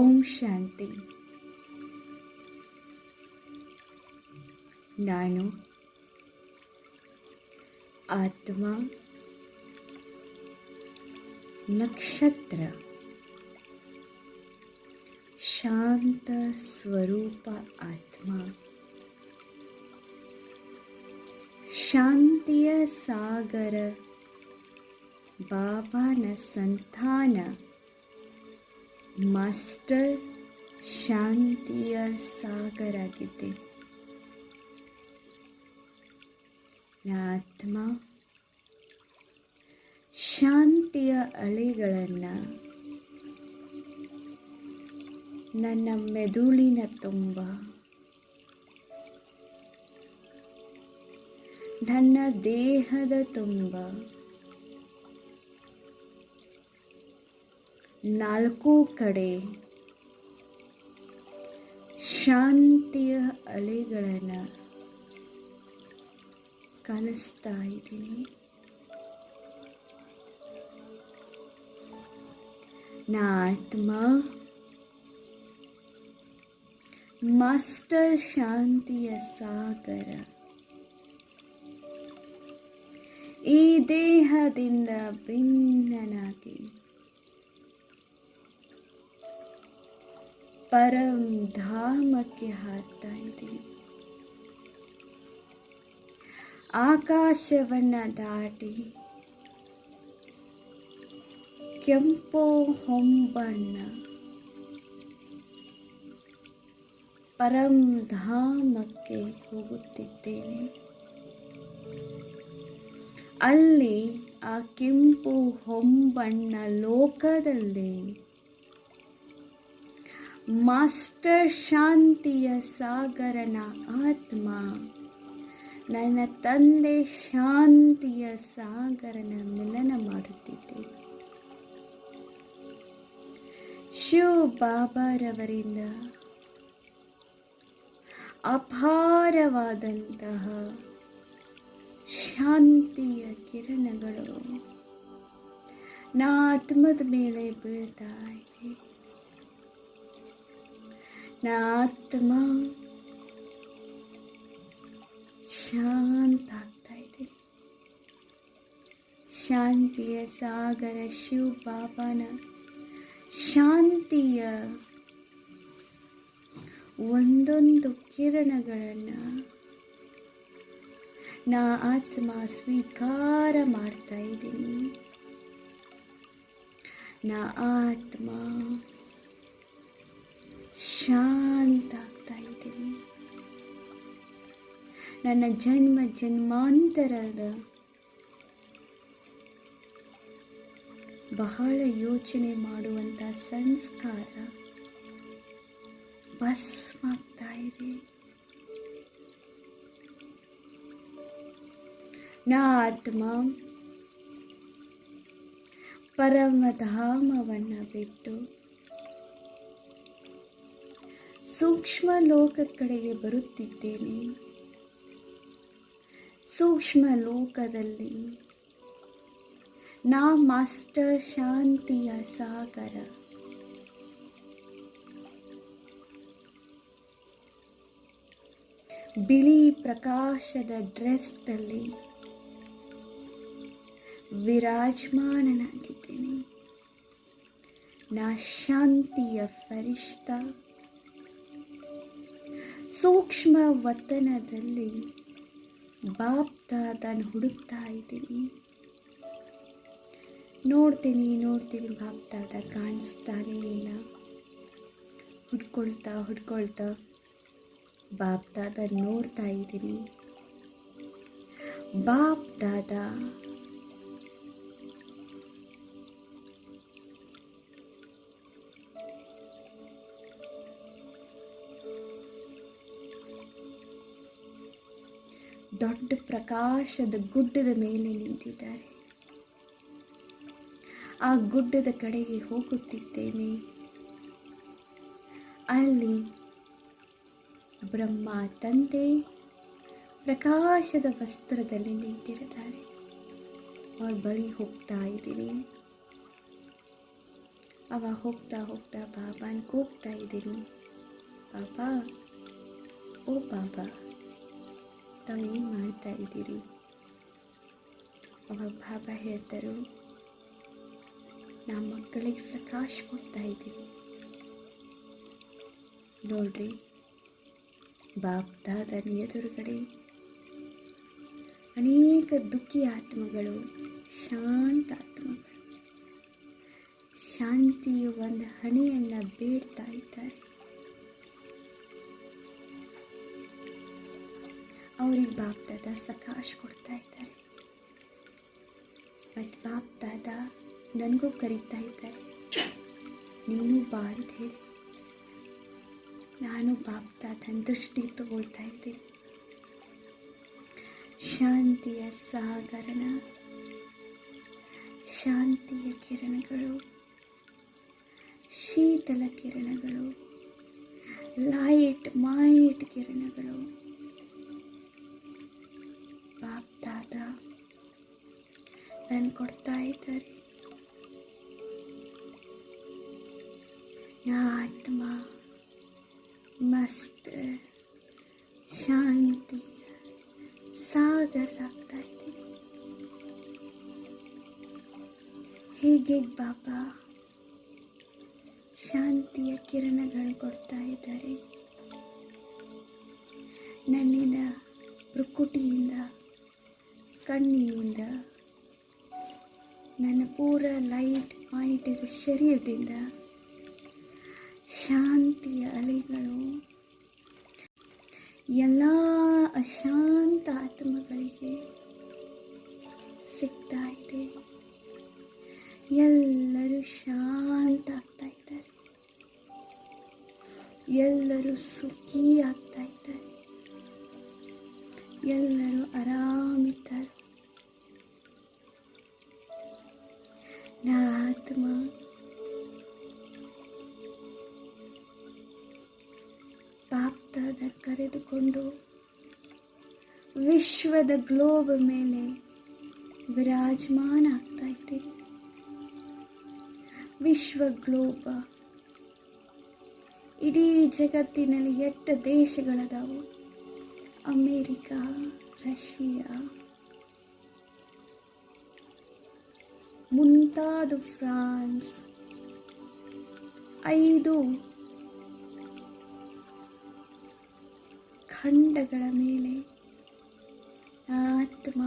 ॐ शान्ति नानक्षत्र शान्तस्वरूप आत्मा शान्तय सगर बाबान सन्तान ಮಾಸ್ಟರ್ ಶಾಂತಿಯ ಸಾಗರ ಆಗಿದೆ ಆತ್ಮ ಶಾಂತಿಯ ಅಲೆಗಳನ್ನು ನನ್ನ ಮೆದುಳಿನ ತುಂಬ ನನ್ನ ದೇಹದ ತುಂಬ ನಾಲ್ಕು ಕಡೆ ಶಾಂತಿಯ ಅಲೆಗಳನ್ನು ಕಾಣಿಸ್ತಾ ಇದ್ದೀನಿ. ನಾ ಆತ್ಮ ಮಾಸ್ಟರ್ ಶಾಂತಿಯ ಸಾಗರ. ಈ ದೇಹದಿಂದ ಭಿನ್ನನಾಗಿ ಪರಂ ಧಾಮಕ್ಕೆ ಹಾರ್ತಾ ಇದ್ದೀನಿ. ಆಕಾಶವನ್ನು ದಾಟಿ ಕೆಂಪು ಹೊಂಬಣ್ಣ ಪರಂ ಧಾಮಕ್ಕೆ ಹೋಗುತ್ತಿದ್ದೇನೆ. ಅಲ್ಲಿ ಆ ಕೆಂಪು ಹೊಂಬಣ್ಣ ಲೋಕದಲ್ಲಿ ಮಾಸ್ಟರ್ ಶಾಂತಿಯ ಸಾಗರನ ಆತ್ಮ. ನನ್ನ ತಂದೆ ಶಾಂತಿಯ ಸಾಗರನ ಮಿಲನ ಮಾಡುತ್ತಿದ್ದೆ. ಶಿವ ಬಾಬಾರವರಿಂದ ಅಪಾರವಾದಂತಹ ಶಾಂತಿಯ ಕಿರಣಗಳು ನಾ ಆತ್ಮದ ಮೇಲೆ ಬೀಳ್ತಾ ಆತ್ಮ ಶಾಂತ ಇದೆ. ಶಾಂತಿಯ ಸಾಗರ ಶಿವ ಬಾಬಾನ ಶಾಂತಿಯ ಒಂದೊಂದು ಕಿರಣಗಳನ್ನು ನಾ ಆತ್ಮ ಸ್ವೀಕಾರ ಮಾಡ್ತಾ ಇದ್ದೀನಿ. ನಾ ಆತ್ಮ ಶಾಂತ ಆಗ್ತಾ ಇದ್ದೀನಿ ನನ್ನ ಜನ್ಮ ಜನ್ಮಾಂತರದ ಬಹಳ ಯೋಚನೆ ಮಾಡುವಂಥ ಸಂಸ್ಕಾರ ಭಸ್ಮಾಗ್ತಾ ಇದೆ ನಾ ಆತ್ಮ ಪರಮಧಾಮವನ್ನು ಬಿಟ್ಟು ಸೂಕ್ಷ್ಮ ಲೋಕ ಕಡೆಗೆ ಬರುತ್ತಿದ್ದೇನೆ. ಸೂಕ್ಷ್ಮ ಲೋಕದಲ್ಲಿ ನಾ ಮಾಸ್ಟರ್ ಶಾಂತಿಯ ಸಾಗರ. ಬಿಳಿ ಪ್ರಕಾಶದ ಡ್ರೆಸ್ದಲ್ಲಿ ವಿರಾಜಮಾನನಾಗಿದ್ದೇನೆ. ನಾ ಶಾಂತಿಯ ಫರಿಷ್ಠ. ಸೂಕ್ಷ್ಮ ವತನದಲ್ಲಿ ಬಾಪ್ದಾದನ್ ಹುಡುಕ್ತಾ ಇದ್ದೀನಿ. ನೋಡ್ತೀನಿ ನೋಡ್ತೀನಿ ಬಾಪ್ತಾದ ಕಾಣಿಸ್ತಾನೇ ಇಲ್ಲ. ಹುಡ್ಕೊಳ್ತಾ ಹುಡ್ಕೊಳ್ತಾ ಬಾಪ್ದಾದ ನೋಡ್ತಾ ಇದ್ದೀನಿ. ಬಾಪ್ದಾದ ಪ್ರಕಾಶದ ಗುಡ್ಡದ ಮೇಲೆ ನಿಂತಿದ್ದಾರೆ. ಆ ಗುಡ್ಡದ ಕಡೆಗೆ ಹೋಗುತ್ತಿದ್ದೇನೆ. ಅಲ್ಲಿ ಬ್ರಹ್ಮ ತಂದೆ ಪ್ರಕಾಶದ ವಸ್ತ್ರದಲ್ಲಿ ನಿಂತಿರುತ್ತಾರೆ. ಅವ್ರ ಬಳಿ ಹೋಗ್ತಾ ಇದ್ದೀನಿ. ಅವ ಹೋಗ್ತಾ ಹೋಗ್ತಾ ಬಾಬಾನ ಕೂಗ್ತಾ ಇದ್ದೀನಿ. ಬಾಬಾ, ಓ ಬಾಬಾ. ತಾವು ಏನು ಮಾಡ್ತಾ ಇದ್ದೀರಿ? ಅವಾಗ ಬಾಬಾ ಹೇಳ್ತಾರೆ, ನಾ ಮಕ್ಕಳಿಗೆ ಸಕಾಶ್ ಕೊಡ್ತಾ ಇದ್ದೀನಿ. ನೋಡ್ರಿ ಬಾಪ್ದಾದನ ಎದುರುಗಡೆ ಅನೇಕ ದುಃಖಿ ಆತ್ಮಗಳು, ಶಾಂತ ಆತ್ಮಗಳು, ಶಾಂತಿಯು ಒಂದು ಹಣೆಯನ್ನು ಬೇಡ್ತಾ ಇದ್ದಾರೆ. ಅವ್ರಿಗೆ ಬಾಪ್ದಾದ ಸಕಾಶ್ ಕೊಡ್ತಾ ಇದ್ದಾರೆ. ಮತ್ತು ಬಾಪ್ದಾದ ನನಗೂ ಕರೀತಾ ಇದ್ದಾರೆ. ನೀನು ಬಾ ಅಂತ ಹೇಳಿ. ನಾನು ಬಾಪ್ದಾದನ ದೃಷ್ಟಿ ತಗೊಳ್ತಾ ಇದ್ದೀನಿ. ಶಾಂತಿಯ ಸಾಗರನ, ಶಾಂತಿಯ ಕಿರಣಗಳು, ಶೀತಲ ಕಿರಣಗಳು ಲೈಟ್ ಮೈಟ್ ಕಿರಣಗಳು ನಾನು ಕೊಡ್ತಾ ಇದ್ದಾರೆ. ಆತ್ಮ, ಮಸ್ತ್, ಶಾಂತಿ ಸಾಗರಾಗ್ತಾ ಹೀಗೆ ಬಾಬಾ? ಶಾಂತಿಯ ಕಿರಣಗಳು ಕೊಡ್ತಾ ಇದ್ದಾರೆ. ನನ್ನಿಂದ ಪ್ರಕೃತಿಯಿಂದ, ಕಣ್ಣಿನಿಂದ ನನ್ನ ಪೂರ ಲೈಟ್ ಮೈಟದ ಶರೀರದಿಂದ. ಶಾಂತಿಯ ಅಲೆಗಳು. ಎಲ್ಲ ಅಶಾಂತ ಆತ್ಮಗಳಿಗೆ ಸಿಗ್ತಾ ಇದೆ. ಎಲ್ಲರೂ ಶಾಂತ ಆಗ್ತಾ ಇದ್ದಾರೆ. ಎಲ್ಲರೂ ಸುಖಿ ಆತ್ಮ. ಬಾಪ್ತಾದ ಕರೆದುಕೊಂಡು ವಿಶ್ವದ ಗ್ಲೋಬ್ ಮೇಲೆ ವಿರಾಜಮಾನ ಆಗ್ತಾ ಇದ್ದೀರಿ. ವಿಶ್ವ ಗ್ಲೋಬ ಇಡೀ ಜಗತ್ತಿನಲ್ಲಿ ಎಷ್ಟು ದೇಶಗಳದಾವು? ಅಮೇರಿಕಾ, ರಷ್ಯಾ ಮುಂತಾದ ಫ್ರಾನ್ಸ್. ಐದು ಖಂಡಗಳ ಮೇಲೆ ಆತ್ಮ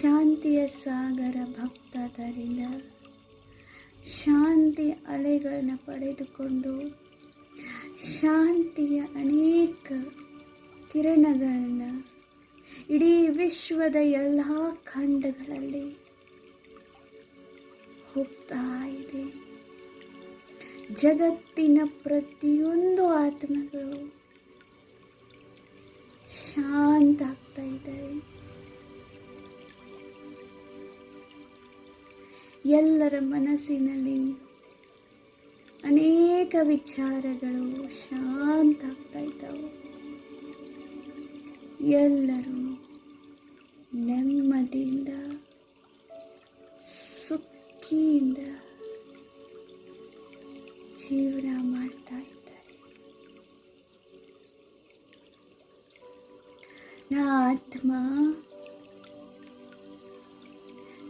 ಶಾಂತಿಯ ಸಾಗರ ಭಕ್ತದರಿಂದ ಶಾಂತಿ ಅಲೆಗಳನ್ನು ಪಡೆದುಕೊಂಡು ಶಾಂತಿಯ ಅನೇಕ ಕಿರಣಗಳನ್ನು ಇಡೀ ವಿಶ್ವದ ಎಲ್ಲ ಖಂಡಗಳಲ್ಲಿ ಹೋಗ್ತಾ ಇದೆ. ಜಗತ್ತಿನ ಪ್ರತಿಯೊಂದು ಆತ್ಮಗಳು ಶಾಂತ ಆಗ್ತಾ ಇದ್ದಾರೆ. ಎಲ್ಲರ ಮನಸ್ಸಿನಲ್ಲಿ ಅನೇಕ ವಿಚಾರಗಳು ಶಾಂತ ಆಗ್ತಾ ಇದ್ದಾವೆ. ಎಲ್ಲರೂ ನೆಮ್ಮದಿಯಿಂದ ಸುಖಿಯಿಂದ ಜೀವನ ಮಾಡ್ತಾ ಇದ್ದಾರೆ. ನಾ ಆತ್ಮ,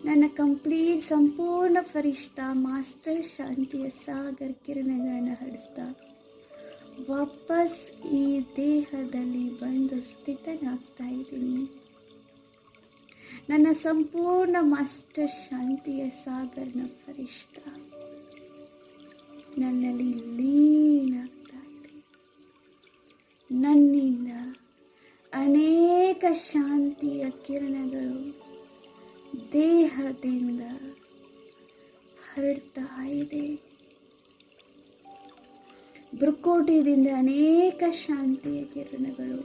ನನ್ನ ಕಂಪ್ಲೀಟ್ ಸಂಪೂರ್ಣ ಫರಿಷ್ಠ ಮಾಸ್ಟರ್ ಶಾಂತಿಯ ಸಾಗರ್ ಕಿರಣಗಳನ್ನು ಹಡಿಸ್ತಾ ವಾಪಸ್ ಈ ದೇಹದಲ್ಲಿ ಬಂದು ಸ್ಥಿತನಾಗ್ತಾ ಇದ್ದೀನಿ. ನನ್ನ ಸಂಪೂರ್ಣ ಮಾಸ್ಟರ್ ಶಾಂತಿಯ ಸಾಗರ್ನ ಫರಿಷ್ಠ ನನ್ನಲ್ಲಿ ಲೀನಾಗ್ತಾ ಇದೆ ನನ್ನಿಂದ ಅನೇಕ ಶಾಂತಿಯ ಕಿರಣಗಳು ದೇಹದಿಂದ ಹರಡ್ತಾ ಇದೆ. ಬೃಕೋಟಿದಿಂದ ಅನೇಕ ಶಾಂತಿಯ ಕಿರಣಗಳು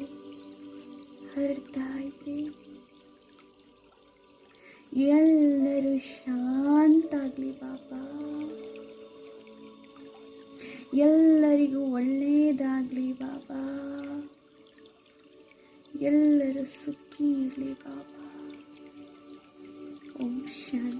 ಹರಡ್ತಾ ಇದೆ. ಎಲ್ಲರೂ ಶಾಂತಾಗ್ಲಿ ಬಾಬಾ. ಎಲ್ಲರಿಗೂ ಒಳ್ಳೆಯದಾಗಲಿ ಬಾಬಾ. ಎಲ್ಲರೂ ಸುಖಿ ಇರಲಿ ಬಾಬಾ. ಓಂ ಶಾಂತಿ.